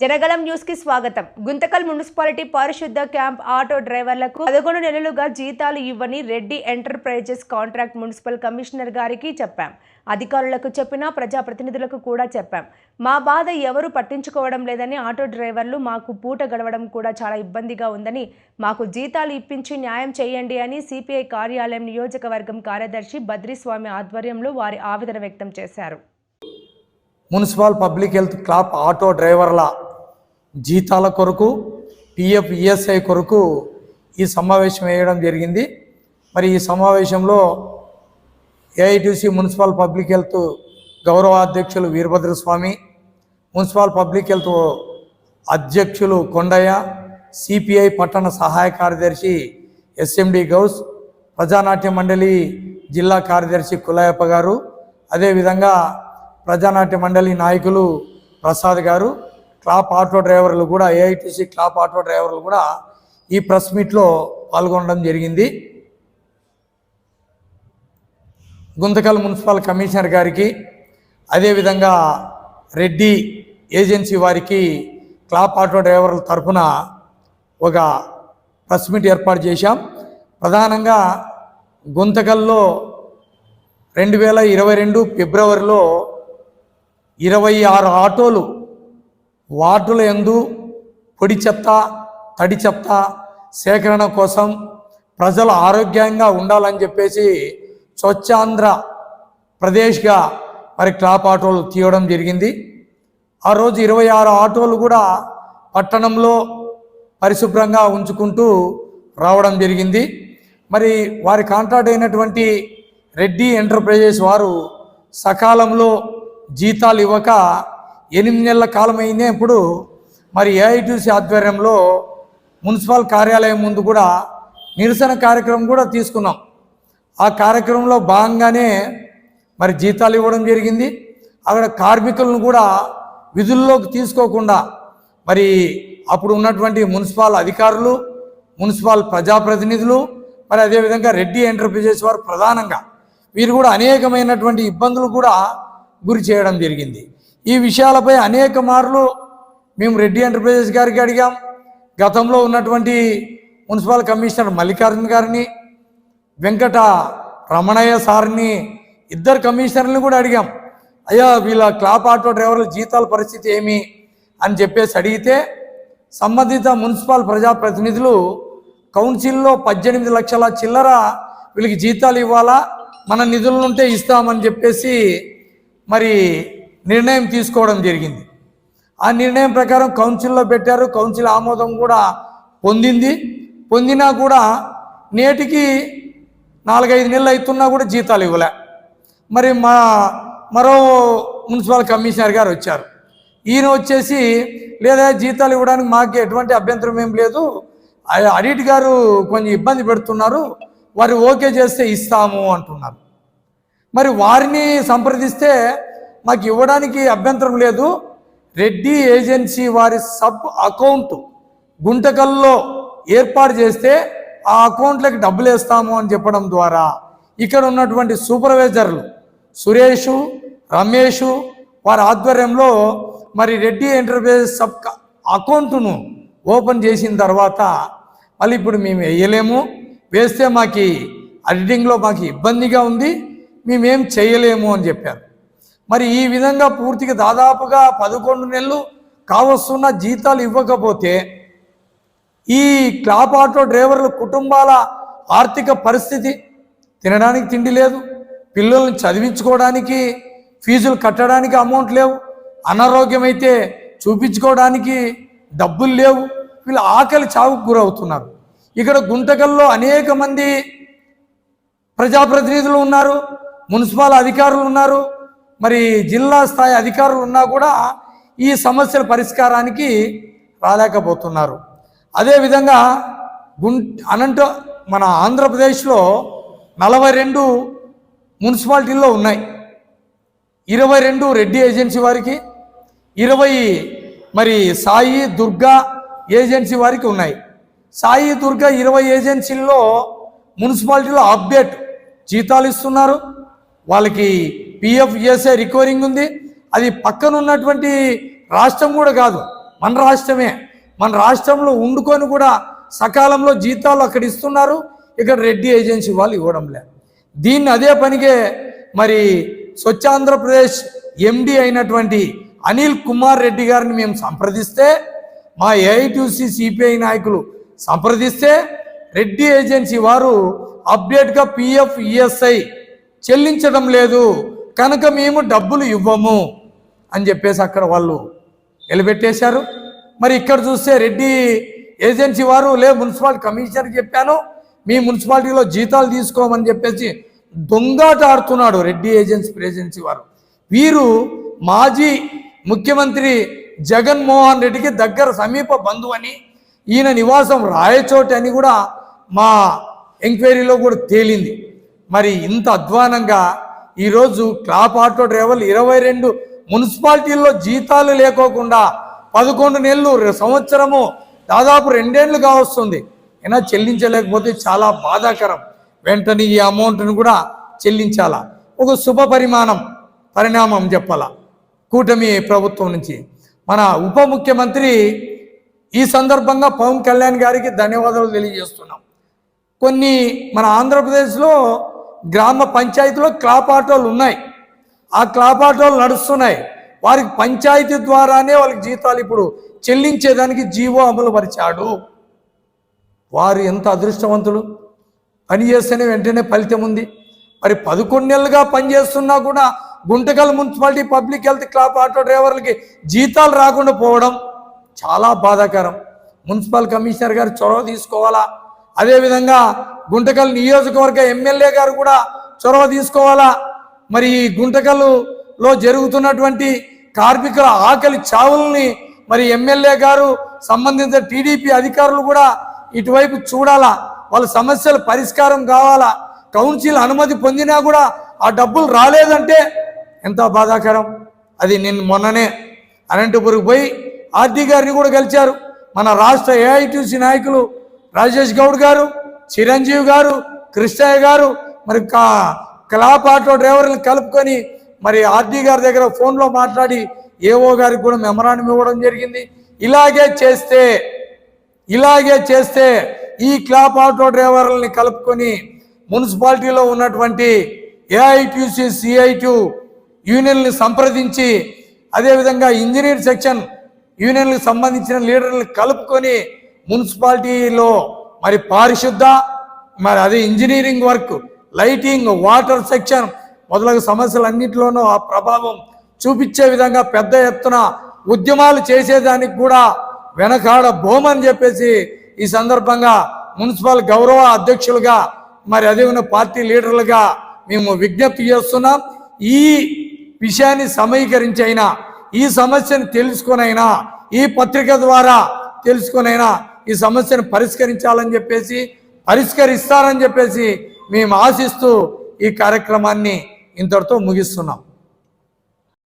జనగలం న్యూస్కి స్వాగతం. గుంతకల్ మున్సిపాలిటీ పారిశుద్ధ క్యాంప్ ఆటో డ్రైవర్లకు పదకొండు నెలలుగా జీతాలు ఇవ్వని Reddy enterprises contract municipal commissioner గారికి చెప్పాం. అధికారులకు చెప్పినా ప్రజాప్రతినిధులకు కూడా చెప్పాం. మా బాధ ఎవరు పట్టించుకోవడం లేదని ఆటో డ్రైవర్లు మాకు పూట గడవడం కూడా చాలా ఇబ్బందిగా ఉందని మాకు జీతాలు ఇప్పించి న్యాయం చేయండి అని సిపిఐ కార్యాలయం నియోజకవర్గం కార్యదర్శి బద్రీస్వామి ఆధ్వర్యంలో వారి ఆవేదన వ్యక్తం చేశారు. Municipal public health CLAP auto డ్రైవర్ల జీతాల కొరకు పిఎఫ్ ఈఎస్ఐ కొరకు ఈ సమావేశం వేయడం జరిగింది. మరి ఈ సమావేశంలో ఏఐటీసీ మున్సిపల్ పబ్లిక్ హెల్త్ గౌరవ అధ్యక్షులు వీరభద్రస్వామి మున్సిపల్ పబ్లిక్ హెల్త్ అధ్యక్షులు కొండయ్య సిపిఐ పట్టణ సహాయ కార్యదర్శి ఎస్ఎండి గౌస్ ప్రజానాట్య మండలి జిల్లా కార్యదర్శి కులాయప్ప గారు అదేవిధంగా ప్రజానాట్య మండలి నాయకులు ప్రసాద్ గారు క్లాప్ ఆటో డ్రైవర్లు కూడా ఏఐటీసీ క్లాప్ ఆటో డ్రైవర్లు కూడా ఈ ప్రెస్ మీట్లో పాల్గొనడం జరిగింది. గుంతకల్ మున్సిపల్ కమిషనర్ గారికి అదేవిధంగా రెడ్డి ఏజెన్సీ వారికి క్లాప్ ఆటో డ్రైవర్ల తరఫున ఒక ప్రెస్ మీట్ ఏర్పాటు చేశాం. ప్రధానంగా గుంతకల్లో రెండు వేల ఇరవై రెండు ఫిబ్రవరిలో ఇరవై ఆరు ఆటోలు వార్డుల ఎందు పొడి చెత్త తడి చెత్త సేకరణ కోసం ప్రజలు ఆరోగ్యంగా ఉండాలని చెప్పేసి స్వచ్ఛాంధ్ర ప్రదేశ్గా మరి క్లాప్ ఆటోలు తీయడం జరిగింది. ఆ రోజు ఇరవై ఆరు ఆటోలు కూడా పట్టణంలో పరిశుభ్రంగా ఉంచుకుంటూ రావడం జరిగింది. మరి వారి కాంట్రాక్ట్ అయినటువంటి రెడ్డి ఎంటర్ప్రైజెస్ వారు సకాలంలో జీతాలు ఇవ్వక ఎనిమిది నెలల కాలం అయినప్పుడు మరి ఏఐటీసీ ఆధ్వర్యంలో మున్సిపల్ కార్యాలయం ముందు కూడా నిరసన కార్యక్రమం కూడా తీసుకున్నాం. ఆ కార్యక్రమంలో భాగంగానే మరి జీతాలు ఇవ్వడం జరిగింది. అక్కడ కార్మికులను కూడా విధుల్లోకి తీసుకోకుండా మరి అప్పుడు ఉన్నటువంటి మున్సిపల్ అధికారులు మున్సిపల్ ప్రజాప్రతినిధులు మరి అదేవిధంగా రెడ్డి ఎంటర్ప్రైజెస్ వారు ప్రధానంగా వీరు కూడా అనేకమైనటువంటి ఇబ్బందులు కూడా గురి చేయడం జరిగింది. ఈ విషయాలపై అనేక మార్లు మేము రెడ్డి ఎంటర్ప్రైజెస్ గారికి అడిగాం. గతంలో ఉన్నటువంటి మున్సిపల్ కమిషనర్ మల్లికార్జున గారిని వెంకట రమణయ్య సార్ని ఇద్దరు కమిషనర్ని కూడా అడిగాం. అయ్యా వీళ్ళ క్లాప్ ఆటో డ్రైవర్ల జీతాల పరిస్థితి ఏమి అని చెప్పేసి అడిగితే సంబంధిత మున్సిపల్ ప్రజాప్రతినిధులు కౌన్సిల్లో పద్దెనిమిది లక్షల చిల్లర వీళ్ళకి జీతాలు ఇవ్వాలా మన నిధులు ఉంటే ఇస్తామని చెప్పేసి మరి నిర్ణయం తీసుకోవడం జరిగింది. ఆ నిర్ణయం ప్రకారం కౌన్సిల్లో పెట్టారు. కౌన్సిల్ ఆమోదం కూడా పొందింది. పొందినా కూడా నేటికి నాలుగైదు నెలలు అవుతున్నా కూడా జీతాలు ఇవ్వలే. మరి మా మరో మున్సిపల్ కమిషనర్ గారు వచ్చారు. ఈయన వచ్చేసి లేదా జీతాలు ఇవ్వడానికి మాకు ఎటువంటి అభ్యంతరం ఏం లేదు. అడిట్ గారు కొంచెం ఇబ్బంది పెడుతున్నారు. వారు ఓకే చేస్తే ఇస్తాము అంటున్నారు. మరి వారిని సంప్రదిస్తే మాకు ఇవ్వడానికి అభ్యంతరం లేదు. రెడ్డి ఏజెన్సీ వారి సబ్ అకౌంట్ గుంటకల్లో ఏర్పాటు చేస్తే ఆ అకౌంట్లకి డబ్బులు వేస్తాము అని చెప్పడం ద్వారా ఇక్కడ ఉన్నటువంటి సూపర్వైజర్లు సురేషు రమేషు వారి ఆధ్వర్యంలో మరి రెడ్డి ఎంటర్ప్రైజెస్ సబ్ అకౌంట్ను ఓపెన్ చేసిన తర్వాత మళ్ళీ ఇప్పుడు మేము వేయలేము. వేస్తే మాకు అడిటింగ్లో మాకు ఇబ్బందిగా ఉంది. మేమేం చేయలేము అని చెప్పారు. మరి ఈ విధంగా పూర్తిగా దాదాపుగా పదకొండు నెలలు కావస్తున్న జీతాలు ఇవ్వకపోతే ఈ క్లాప్ ఆటో డ్రైవర్ల కుటుంబాల ఆర్థిక పరిస్థితి తినడానికి తిండి లేదు పిల్లల్ని చదివించుకోవడానికి ఫీజులు కట్టడానికి అమౌంట్ లేవు అనారోగ్యం అయితే చూపించుకోవడానికి డబ్బులు లేవు వీళ్ళు ఆకలి చావుకు గురవుతున్నారు. ఇక్కడ గుంటకల్లో అనేక మంది ప్రజాప్రతినిధులు ఉన్నారు మున్సిపల్ అధికారులు ఉన్నారు మరి జిల్లా స్థాయి అధికారులు ఉన్నా కూడా ఈ సమస్యల పరిష్కారానికి రాలేకపోతున్నారు. అదేవిధంగా గుం అనంత మన ఆంధ్రప్రదేశ్లో నలభై రెండు మున్సిపాలిటీల్లో ఉన్నాయి. ఇరవై రెండు రెడ్డి ఏజెన్సీ వారికి ఇరవై మరి సాయి దుర్గా ఏజెన్సీ వారికి ఉన్నాయి. సాయి దుర్గా ఇరవై ఏజెన్సీల్లో మున్సిపాలిటీలో అప్డేట్ జీతాలు ఇస్తున్నారు. వాళ్ళకి పిఎఫ్ ఈఎస్ఐ రికవరింగ్ ఉంది. అది పక్కన ఉన్నటువంటి రాష్ట్రం కూడా కాదు మన రాష్ట్రమే. మన రాష్ట్రంలో ఉండుకొని కూడా సకాలంలో జీతాలు అక్కడ ఇస్తున్నారు. ఇక్కడ రెడ్డి ఏజెన్సీ వాళ్ళు ఇవ్వడం లేదు దీన్ని అదే పనికే మరి స్వచ్ఛ ఆంధ్రప్రదేశ్ ఎండి అయినటువంటి అనిల్ కుమార్ రెడ్డి గారిని మేము సంప్రదిస్తే మా ఏఐటీసీ సిపిఐ నాయకులు సంప్రదిస్తే రెడ్డి ఏజెన్సీ వారు అప్డేట్గా పిఎఫ్ ఈఎస్ఐ చెల్లించడం లేదు. కనుక మేము డబ్బులు ఇవ్వము అని చెప్పేసి అక్కడ వాళ్ళు నిలబెట్టేశారు. మరి ఇక్కడ చూస్తే రెడ్డి ఏజెన్సీ వారు లే మున్సిపాలిటీ కమిషనర్ చెప్పాను మీ మున్సిపాలిటీలో జీతాలు తీసుకోమని చెప్పేసి దొంగాట ఆడుతున్నాడు రెడ్డి ఏజెన్సీ ఏజెన్సీ వారు. వీరు మాజీ ముఖ్యమంత్రి జగన్మోహన్ రెడ్డికి దగ్గర సమీప బంధువు అని ఈయన నివాసం రాయచోటి అని కూడా మా ఎంక్వైరీలో కూడా తేలింది. మరి ఇంత అధ్వానంగా ఈరోజు క్లాప్ ఆటో డ్రైవర్లు ఇరవై రెండు మున్సిపాలిటీల్లో జీతాలు లేకోకుండా పదకొండు నెలలు సంవత్సరము దాదాపు రెండేళ్ళు కావస్తుంది. అయినా చెల్లించలేకపోతే చాలా బాధాకరం. వెంటనే ఈ అమౌంట్ను కూడా చెల్లించాలా. ఒక శుభ పరిమాణం పరిణామం చెప్పాలా. కూటమి ప్రభుత్వం నుంచి. మన ఉప ముఖ్యమంత్రి ఈ సందర్భంగా పవన్ కళ్యాణ్ గారికి ధన్యవాదాలు తెలియజేస్తున్నాం. కొన్ని మన ఆంధ్రప్రదేశ్లో గ్రామ పంచాయతీలో క్లాప్ ఆటోలు ఉన్నాయి. ఆ క్లాప్ ఆటోలు నడుస్తున్నాయి. వారికి పంచాయతీ ద్వారానే వాళ్ళకి జీతాలు ఇప్పుడు చెల్లించేదానికి జీవో అమలు పరిచాడు. వారు ఎంత అదృష్టవంతులు? పని చేస్తేనే వెంటనే ఫలితం ఉంది. మరి పదకొండు నెలలుగా పనిచేస్తున్నా కూడా Guntakal municipality public health CLAP auto డ్రైవర్లకి జీతాలు రాకుండా పోవడం చాలా బాధాకరం. మున్సిపల్ కమిషనర్ గారు చొరవ తీసుకోవాలా? అదేవిధంగా గుంటకల్ నియోజకవర్గ ఎమ్మెల్యే గారు కూడా చొరవ తీసుకోవాలా? మరి ఈ గుంటకల్లులో జరుగుతున్నటువంటి కార్మికుల ఆకలి చావుల్ని మరి ఎమ్మెల్యే గారు సంబంధిత టీడీపీ అధికారులు కూడా ఇటువైపు చూడాలా? వాళ్ళ సమస్యల పరిష్కారం కావాలా? కౌన్సిల్ అనుమతి పొందినా కూడా ఆ డబ్బులు రాలేదంటే ఎంత బాధాకరం? అది నిన్న మొన్ననే అనంతపురికి పోయి ఆర్డీ గారిని కూడా గెలిచారు. మన రాష్ట్ర ఏఐటీసీ నాయకులు రాజేష్ గౌడ్ గారు చిరంజీవి గారు కృష్ణయ్య గారు మరి కా క్లాప్ ఆటో డ్రైవర్ని కలుపుకొని మరి ఆర్డీ గారి దగ్గర ఫోన్లో మాట్లాడి ఏఓ గారికి కూడా మెమరాండం ఇవ్వడం జరిగింది. ఇలాగే చేస్తే ఇలాగే చేస్తే ఈ క్లాప్ ఆటో డ్రైవర్లని కలుపుకొని మున్సిపాలిటీలో ఉన్నటువంటి ఏఐటీసీ సిఐటి యూనియన్ని సంప్రదించి అదేవిధంగా ఇంజనీర్ సెక్షన్ యూనియన్లకు సంబంధించిన లీడర్లను కలుపుకొని మున్సిపాలిటీలో మరి పారిశుద్ధ మరి అదే engineering work lighting water section మొదలగు సమస్యలన్నింటిలోనూ ఆ ప్రభావం చూపించే విధంగా పెద్ద ఎత్తున ఉద్యమాలు చేసేదానికి కూడా వెనకాడ బోమని చెప్పేసి ఈ సందర్భంగా మున్సిపల్ గౌరవ అధ్యక్షులుగా మరి అదేవిధంగా పార్టీ లీడర్లుగా మేము విజ్ఞప్తి చేస్తున్నాం. ఈ విషయాన్ని సమీకరించి అయినా ఈ సమస్యను తెలుసుకొనైనా ఈ పత్రిక ద్వారా తెలుసుకొనైనా ఈ సమస్యను పరిష్కరించాలని చెప్పేసి పరిష్కరిస్తారని చెప్పేసి మేము ఆశిస్తూ ఈ కార్యక్రమాన్ని ఇంతటితో ముగిస్తున్నాం.